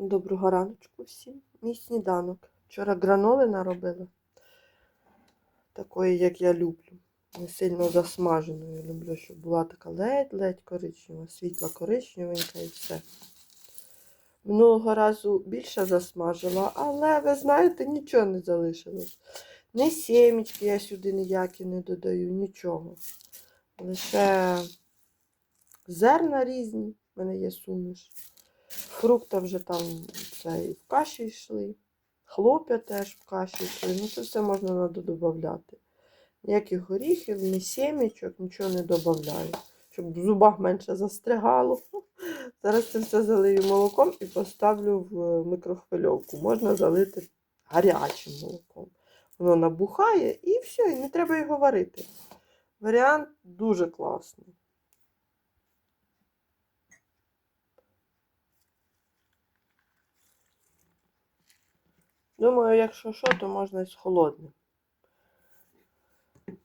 Доброго раночку всім. Мій сніданок. Вчора граноли наробила. Такої, як я люблю. Не сильно засмаженою. Люблю, щоб була така ледь-ледь коричнева, світла коричневенька і все. Минулого разу більше засмажила, але, ви знаєте, нічого не залишилось. Ні сімечки я сюди ніякі не додаю, нічого. Лише зерна різні, в мене є суміш. Фрукти вже там це і в каші йшли. Хлоп'я теж в каші йшли. Ну це все можна надо додати. Ніяких горіхів, ні сімечок, нічого не додаю. Щоб в зубах менше застрягало. Зараз це все залию молоком і поставлю в микрохвильовку. Можна залити гарячим молоком. Воно набухає і все, і не треба його варити. Варіант дуже класний. Думаю, якщо що, то можна і з холодним.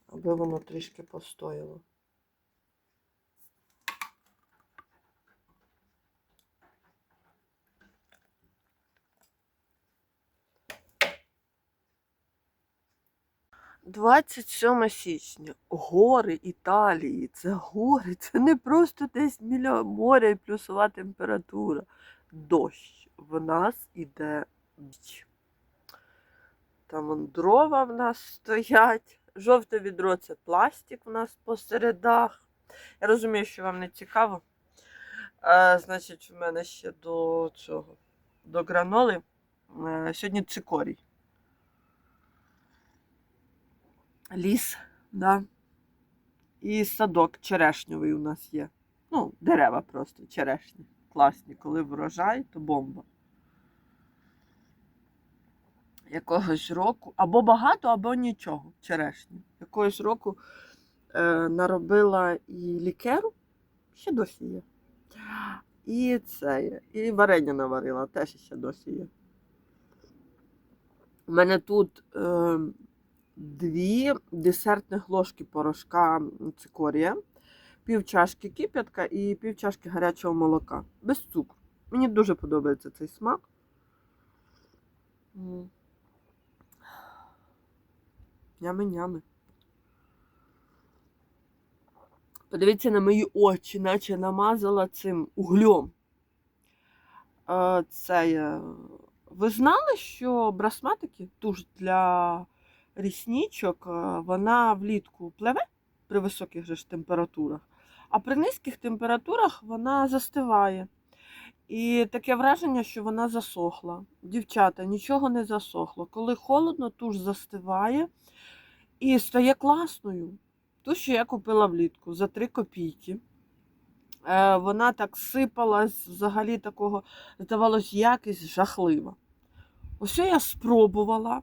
Аби воно трішки постояло. Двадцять сьоме січня. Гори Італії. Це гори. Це не просто десь біля моря і плюсова температура. Дощ. В нас іде дощ. Там дрова в нас стоять. Жовте відро це пластик в нас посередах. Я розумію, що вам не цікаво. А, значить, у мене ще до цього, до граноли. е, Сьогодні цикорій. Ліс, да. І садок черешньовий у нас є. Ну, дерева просто черешні. Класні. Коли врожай, то бомба якогось року, або багато, або нічого черешні. Якогось року е, наробила і лікеру, ще досі є. І це. І варення наварила, теж ще досі є. У мене тут е, дві десертних ложки порошка цикорія, пів чашки кип'ятка і пів чашки гарячого молока. Без цукру. Мені дуже подобається цей смак. Нями-нями. Подивіться на мої очі, наче намазала цим углем. Це ви знали, що брасматики, туш для ріснічок, вона влітку пливе при високих же ж температурах, а при низьких температурах вона застиває. І таке враження, що вона засохла. Дівчата, нічого не засохло. Коли холодно, туш застиває і стає класною. Ту, що я купила влітку за 3 копійки. Е, Вона так сипалась, взагалі такого, здавалось, якість жахлива. Ось я спробувала.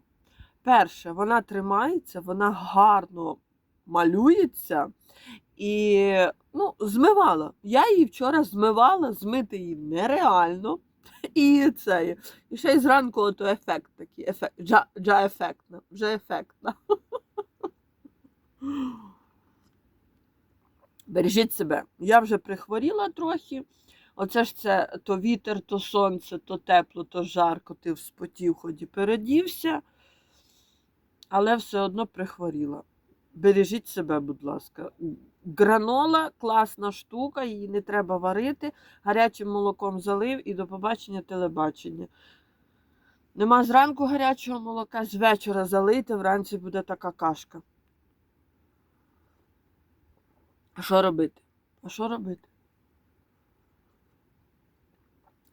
Перше, вона тримається, вона гарно малюється і ну, змивала. Я її вчора змивала, змити її нереально. І це. І ще й зранку ефект такий, ефект, джа, джа ефектна, вже ефектна. Бережіть себе. Я вже прихворіла трохи. Оце ж це то вітер, то сонце, то тепло, то жарко, ти вспотів, ході передівся, але все одно прихворіла. Бережіть себе, будь ласка. Гранола класна штука, її не треба варити. Гарячим молоком залив і до побачення телебачення. Нема зранку гарячого молока, з вечора залийте, вранці буде така кашка. А що робити? А що робити?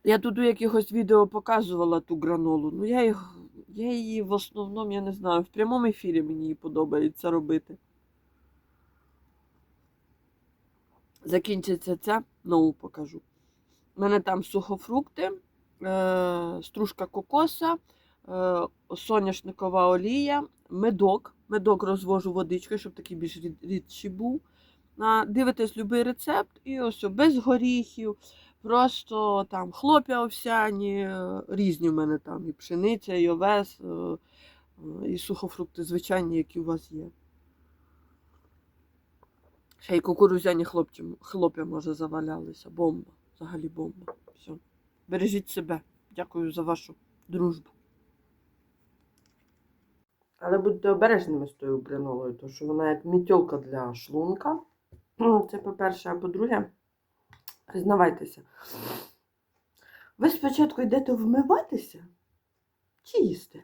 Я тут у якихось відео показувала ту гранолу. Ну, я, їх, я її в основному, я не знаю, в прямому ефірі мені її подобається робити. Закінчиться ця, нову покажу. У мене там сухофрукти, е, стружка кокоса, е, соняшникова олія, медок. Медок розвожу водичкою, щоб такий більш рід- рідший був. Дивитесь будь-який рецепт і ось без горіхів, просто там хлоп'я овсяні, е, різні в мене там, і пшениця, і овес, е, е, і сухофрукти звичайні, які у вас є. Ще й кукурузяні хлопці, хлоп'я, може, завалялися. Бомба. Взагалі бомба. Все. Бережіть себе. Дякую за вашу дружбу. Але будьте обережними з тою гранолою, тому що вона як мітьолка для шлунка. Ну, Це по-перше, а по-друге, признавайтеся. Ви спочатку йдете вмиватися чи їсти?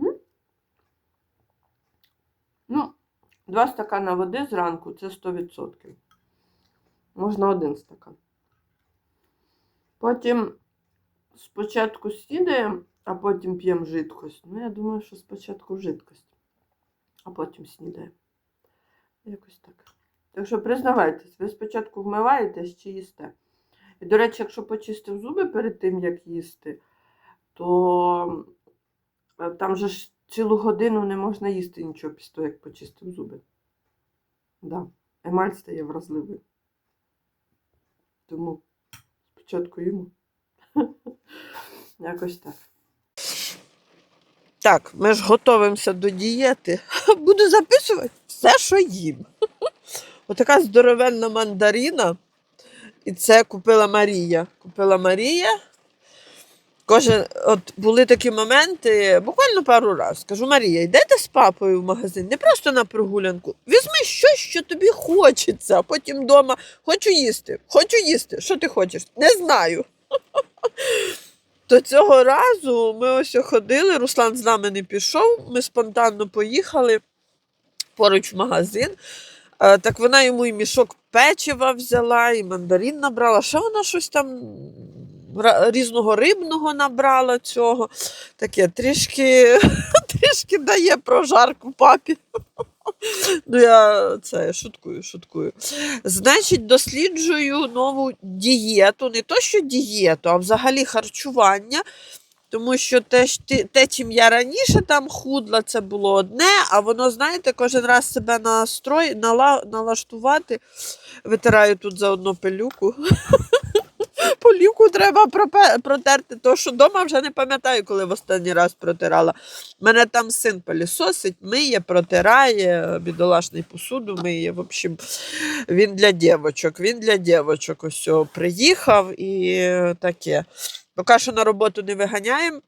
М? Ну, два стакана води зранку це 100%. Можна один стакан. Потім спочатку снідаємо, а потім п'ємо жидкость. Ну, я думаю, що спочатку жидкость, а потім снідаємо. Якось так. Так що признавайтесь, ви спочатку вмиваєтесь чи їсте. І, до речі, якщо почистив зуби перед тим, як їсти, то е, там же ж цілу годину не можна їсти нічого після того, як почистив зуби. Да. Емаль стає вразливою. Тому спочатку їмо. Якось так. Так, ми ж готуємося до дієти. Буду записувати все, що їм. Отака здоровенна мандарина. І це купила Марія. Купила Марія. Кожен, от були такі моменти, буквально пару разів. Кажу, Марія, йдете з папою в магазин, не просто на прогулянку. Візьми щось, що тобі хочеться, а потім вдома хочу їсти, хочу їсти. Що ти хочеш? Не знаю. То цього разу ми ось ходили, Руслан з нами не пішов, ми спонтанно поїхали поруч в магазин. Е, Так вона йому і мішок печива взяла, і мандарин набрала. Ще вона щось там різного рибного набрала цього. Таке трішки, трішки дає прожарку папі. Ну, я це шуткую, шуткую. Значить, досліджую нову дієту, не то що дієту, а взагалі харчування. Тому що те, те, чим я раніше там худла, це було одне, а воно, знаєте, кожен раз себе настрой, нала, налаштувати. Витираю тут заодно пилюку. Полівку треба протерти, тому що вдома вже не пам'ятаю, коли в останній раз протирала. Мене там син пилісосить, миє, протирає, бідолашний посуду миє. В общем, він для дівочок, він для дівочок ось приїхав і таке. Поки що на роботу не виганяємо.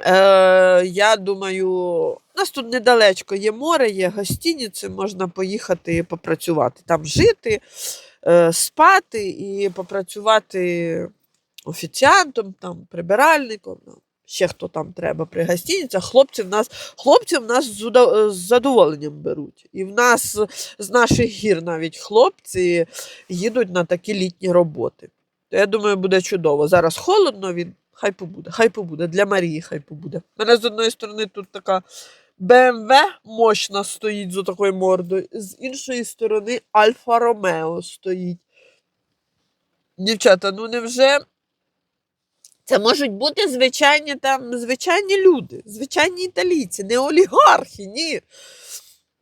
Е, я думаю, у нас тут недалечко є море, є гостиниці, можна поїхати попрацювати. Там жити, е, спати і попрацювати офіціантом, там, прибиральником. Ще хто там треба при гостиницях. Хлопці в нас, хлопці в нас з задоволенням беруть. І в нас з наших гір навіть хлопці їдуть на такі літні роботи. То я думаю, буде чудово. Зараз холодно, він хай побуде, хай побуде. Для Марії хай побуде. У мене з одної сторони тут така БМВ мощна стоїть з такою мордою, з іншої сторони Альфа Ромео стоїть. Дівчата, ну невже це можуть бути звичайні там, звичайні люди, звичайні італійці, не олігархи, ні.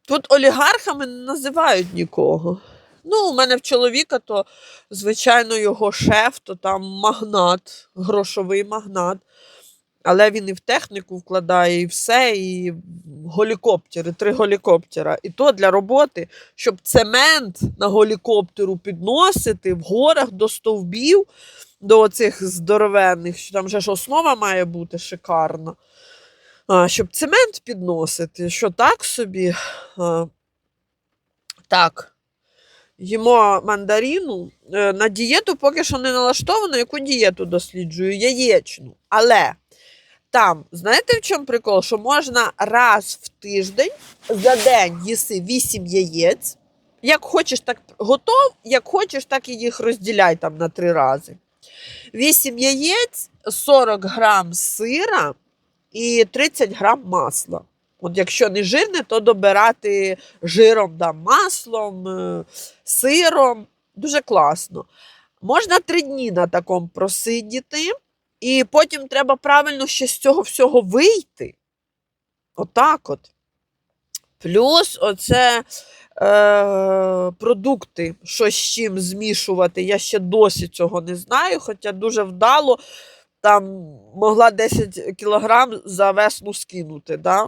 Тут олігархами не називають нікого. Ну, у мене в чоловіка, то, звичайно, його шеф, то там магнат, грошовий магнат. Але він і в техніку вкладає, і все, і голікоптери, три голікоптера. І то для роботи, щоб цемент на голікоптеру підносити в горах до стовбів, до оцих здоровенних, що там вже ж основа має бути шикарна. А, щоб цемент підносити, що так собі. А, так. Їмо мандаріну. Е, На дієту поки що не налаштовано, яку дієту досліджую? Яєчну. Але там, знаєте, в чому прикол? Що можна раз в тиждень за день їси 8 яєць. Як хочеш, так готов, як хочеш, так і їх розділяй там на три рази. 8 яєць, 40 грам сира і 30 грам масла. От якщо не жирне, то добирати жиром, да, маслом, е, сиром. Дуже класно. Можна три дні на такому просидіти, і потім треба правильно ще з цього всього вийти. Отак от. Плюс оце е, продукти, що з чим змішувати. Я ще досі цього не знаю, хоча дуже вдало там могла 10 кілограм за весну скинути. Да?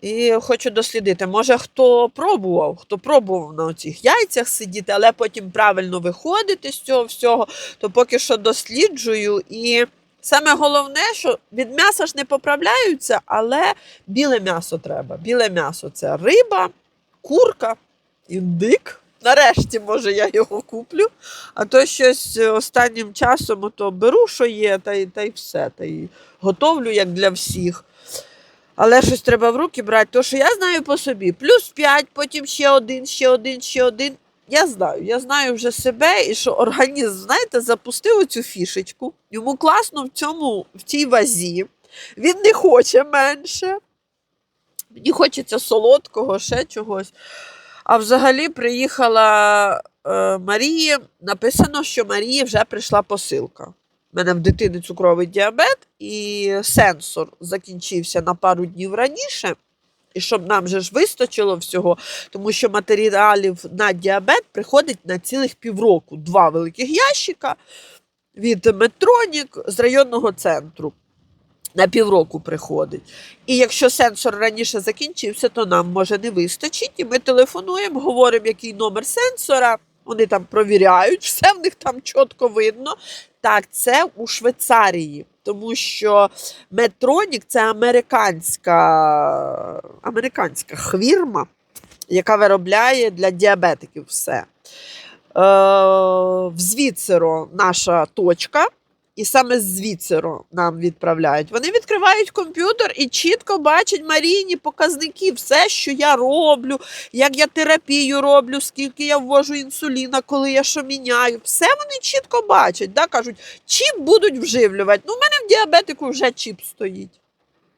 І хочу дослідити, може хто пробував, хто пробував на цих яйцях сидіти, але потім правильно виходити з цього всього, то поки що досліджую. І саме головне, що від м'яса ж не поправляються, але біле м'ясо треба. Біле м'ясо це риба, курка, індик. Нарешті, може, я його куплю. А то щось останнім часом то беру, що є, та й, та й все. Та й готовлю, як для всіх. Але щось треба в руки брати, тому що я знаю по собі. Плюс 5, потім ще один, ще один, ще один. Я знаю, я знаю вже себе, і що організм, знаєте, запустив цю фішечку. Йому класно в цьому, в цій вазі. Він не хоче менше. Мені хочеться солодкого, ще чогось. А взагалі приїхала е, Марія. Написано, що Марії вже прийшла посилка. У мене в дитини цукровий діабет, і сенсор закінчився на пару днів раніше. І щоб нам же ж вистачило всього, тому що матеріалів на діабет приходить на цілих півроку. Два великих ящика від Медтронік з районного центру. На півроку приходить. І якщо сенсор раніше закінчився, то нам може не вистачить. І ми телефонуємо, говоримо, який номер сенсора. Вони там провіряють, все в них там чітко видно. Так, це у Швейцарії, тому що Метронік це американська, американська хвірма, яка виробляє для діабетиків все. Е, в Звіцеро наша точка, і саме з Звіцеро нам відправляють. Вони відкривають комп'ютер і чітко бачать Марійні показники, все, що я роблю, як я терапію роблю, скільки я ввожу інсуліна, коли я що міняю. Все вони чітко бачать. Да? Кажуть, чіп будуть вживлювати. Ну, у мене в діабетику вже чіп стоїть.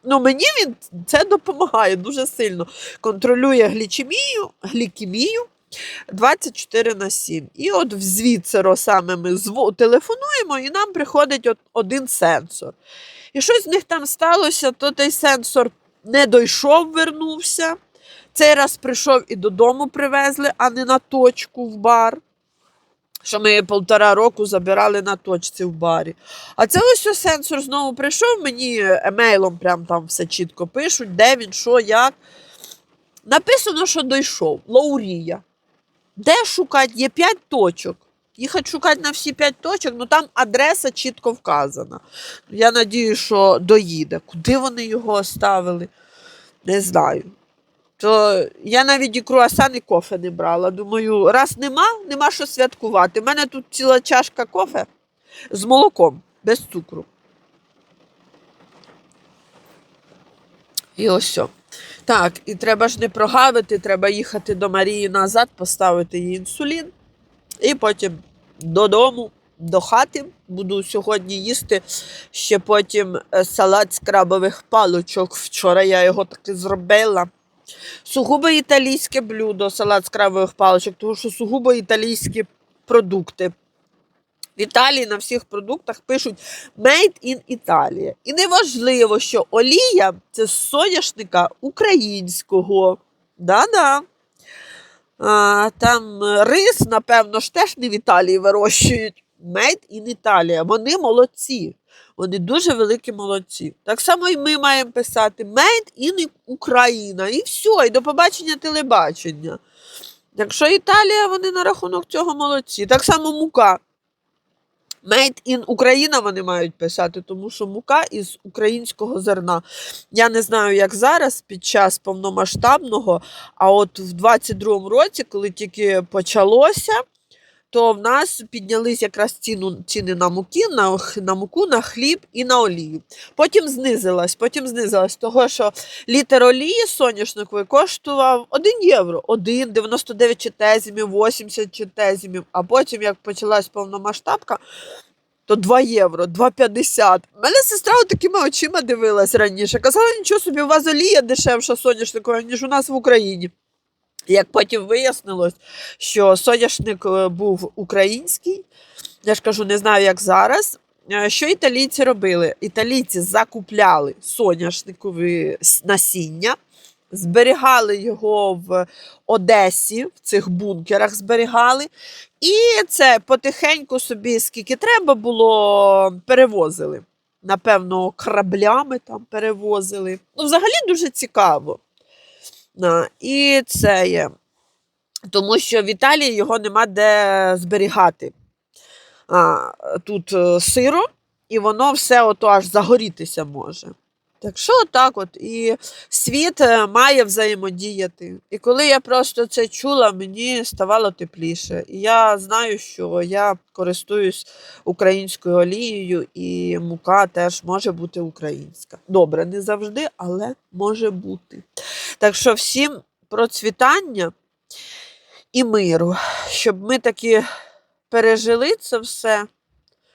Ну, мені він це допомагає дуже сильно. Контролює глічемію, глікемію 24 на 7. І от в звідси саме ми телефонуємо, і нам приходить от один сенсор. І щось з них там сталося, то той сенсор не дійшов, вернувся. Цей раз прийшов і додому привезли, а не на точку в бар. Що ми полтора року забирали на точці в барі. А це ось ось сенсор знову прийшов, мені емейлом прям там все чітко пишуть, де він, що, як. Написано, що дійшов. Лаурія. Де шукати? Є 5 точок. Їхати шукати на всі 5 точок, ну там адреса чітко вказана. Я надію, що доїде. Куди вони його оставили? Не знаю. То я навіть і круасан, і кофе не брала. Думаю, раз нема, нема що святкувати. У мене тут ціла чашка кофе з молоком, без цукру. І ось все. Так, і треба ж не прогавити, треба їхати до Марії назад, поставити їй інсулін, і потім додому, до хати. Буду сьогодні їсти ще потім е, салат з крабових палочок. Вчора я його таки зробила. Сугубо італійське блюдо, салат з крабових палочок, тому що сугубо італійські продукти. В Італії на всіх продуктах пишуть Made in Italia. І неважливо, що олія це з соняшника українського. Да-да. Там рис, напевно, ж теж не в Італії вирощують. Made in Italia. Вони молодці. Вони дуже великі молодці. Так само і ми маємо писати Made in Україна. І все, і до побачення телебачення. Якщо Італія, вони на рахунок цього молодці. Так само мука. Made in Україна вони мають писати, тому що мука із українського зерна. Я не знаю, як зараз під час повномасштабного, а от в 22-му році, коли тільки почалося, то в нас піднялись якраз ціну, ціни на муки, на, на муку, на хліб і на олію. Потім знизилась, потім знизилась, того що літр олії соняшникової коштував 1 євро, 1, 99 четезімів, 80 четезімів, а потім, як почалась повномасштабка, то 2 євро, 2,50. Мене сестра такими очима дивилась раніше. Казала, нічого собі, у вас олія дешевша соняшникова, ніж у нас в Україні. Як потім вияснилось, що соняшник е, був український, я ж кажу, не знаю, як зараз. Е, Що італійці робили? Італійці закупляли соняшникові насіння, зберігали його в Одесі, в цих бункерах зберігали, і це потихеньку собі, скільки треба було, перевозили. напевно, кораблями там перевозили. Ну, взагалі дуже цікаво. І це є. Тому що в Італії його нема де зберігати. Тут е, сиро, і воно все ото аж загорітися може. Так що так от, і світ е, має взаємодіяти. І коли я просто це чула, мені ставало тепліше. І я знаю, що я користуюсь українською олією, і мука теж може бути українська. Добре, не завжди, але може бути. Так що всім процвітання і миру, щоб ми таки пережили це все,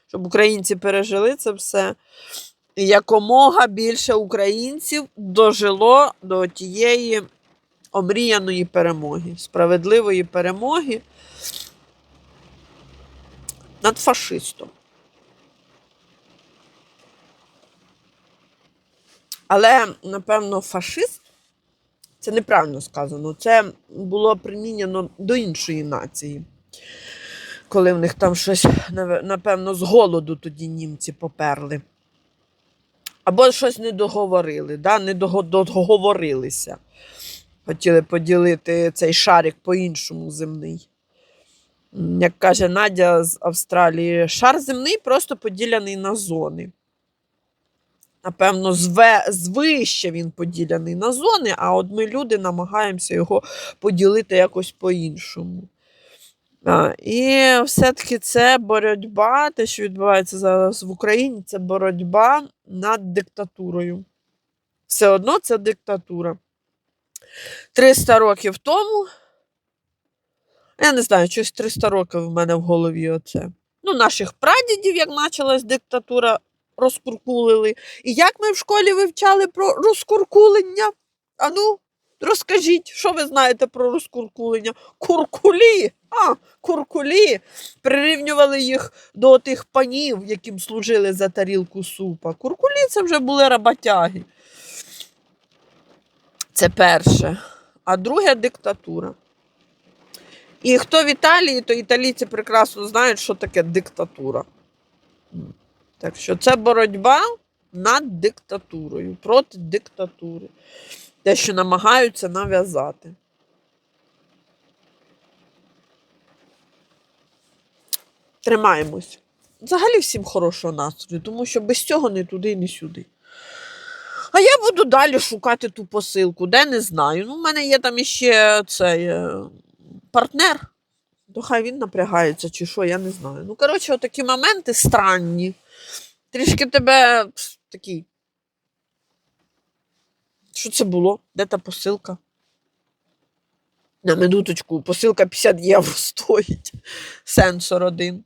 щоб українці пережили це все. Якомога більше українців дожило до тієї омріяної перемоги, справедливої перемоги над фашистом. Але, напевно, фашист це неправильно сказано. Це було примінено до іншої нації. Коли в них там щось, напевно, з голоду тоді німці поперли. Або щось не договорили, да? не договорилися. Хотіли поділити цей шарик по-іншому земний. Як каже Надя з Австралії, шар земний просто поділений на зони. Напевно, зве, звище він поділений на зони, а от ми люди намагаємося його поділити якось по-іншому. І все-таки це боротьба, те, що відбувається зараз в Україні, це боротьба над диктатурою. Все одно це диктатура. 300 років тому. Я не знаю, щось 300 років в мене в голові оце. Ну, наших прадідів, як почалась диктатура, розкуркулили. І як ми в школі вивчали про розкуркулення? Ану, розкажіть, що ви знаєте про розкуркулення? Куркулі! А, куркулі! Прирівнювали їх до тих панів, яким служили за тарілку супа. Куркулі це вже були роботяги. Це перше. А друге диктатура. І хто в Італії, то італійці прекрасно знають, що таке диктатура. Так що це боротьба над диктатурою, проти диктатури. Те, що намагаються нав'язати. Тримаємось. Взагалі всім хорошого настрою, тому що без цього не туди, ні сюди. А я буду далі шукати ту посилку, де не знаю. Ну, в мене є там іще цей е, партнер, то хай він напрягається, чи що, я не знаю. Ну, коротше, отакі моменти странні. Трішки тебе такий. Що це було? Де та посилка? На минуточку, посилка 50 євро стоїть. Сенсор один.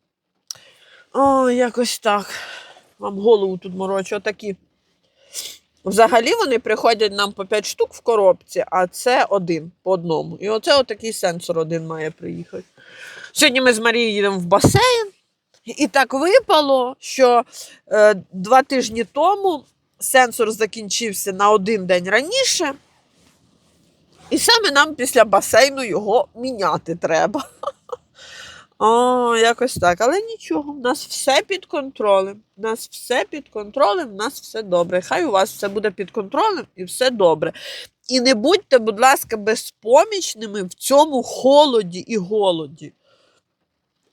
О, якось так. Вам голову тут морочу, отакі. Взагалі вони приходять нам по 5 штук в коробці, а це один по одному. І оце отакий сенсор один має приїхати. Сьогодні ми з Марією їдемо в басейн, і так випало, що е, два тижні тому сенсор закінчився на один день раніше, і саме нам після басейну його міняти треба. О, якось так. Але нічого, в нас все під контролем. У нас все під контролем, у нас все добре. Хай у вас все буде під контролем і все добре. І не будьте, будь ласка, безпомічними в цьому холоді і голоді.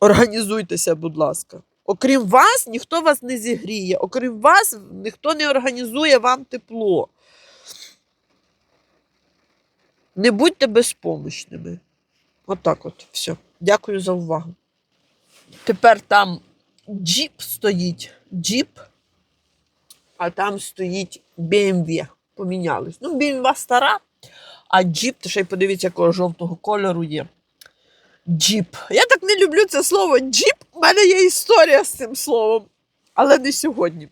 Організуйтеся, будь ласка. Окрім вас, ніхто вас не зігріє. Окрім вас, ніхто не організує вам тепло. Не будьте безпомічними. Отак от, все. Дякую за увагу. Тепер там джіп стоїть, джіп, а там стоїть BMW. Помінялись. Ну, BMW стара, а джіп, то ще й подивіться, якого жовтого кольору є. Джіп. Я так не люблю це слово джіп. Мене є історія з цим словом, але не сьогодні.